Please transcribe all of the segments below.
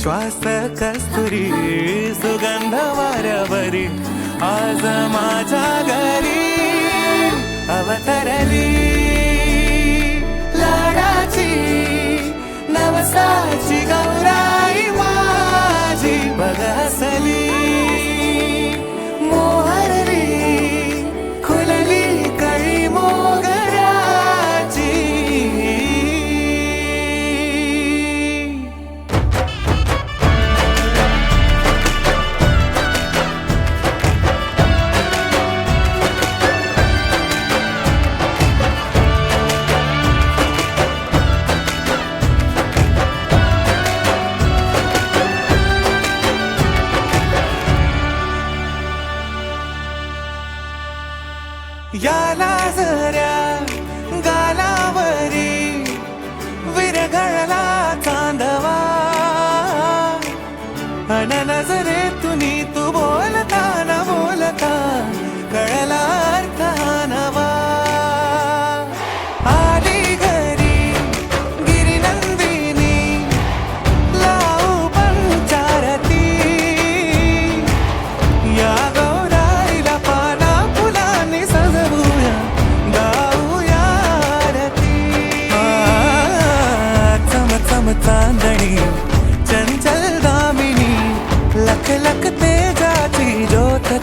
श्वास कस्तुरी सुगंध वाऱ्यावरी आज माझ्या घरी अवतरली नजरे तुनी तू बोलता न बोलता कळला अर्थ नवा. आली घरी गिरिनंदिनी लावू पंचारती. या गौराईला पाना फुलांनी सजवूया गाऊया आरती. आ, चम चम चांदणी.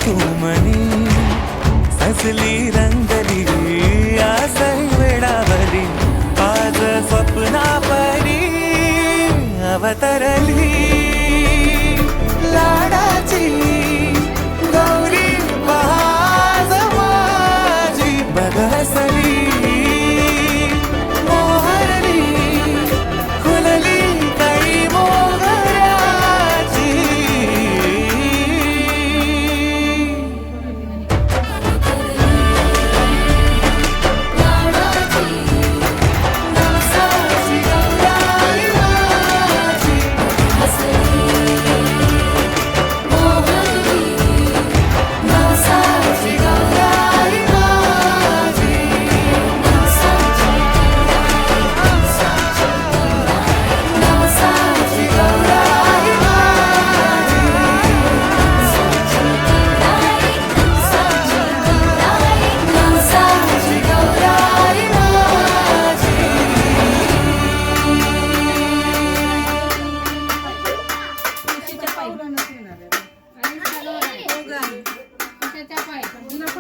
தூமணி असली रंग दिली आसई वेडावरी आज स्वप्ना परी अवतरण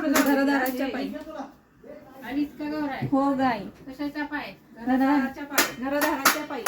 घरदाराच्या पायी. आणि इतका गौर आहे. हो गाय कशाचा पाय? घरदाराच्या पाय. घरदाराच्या पायी.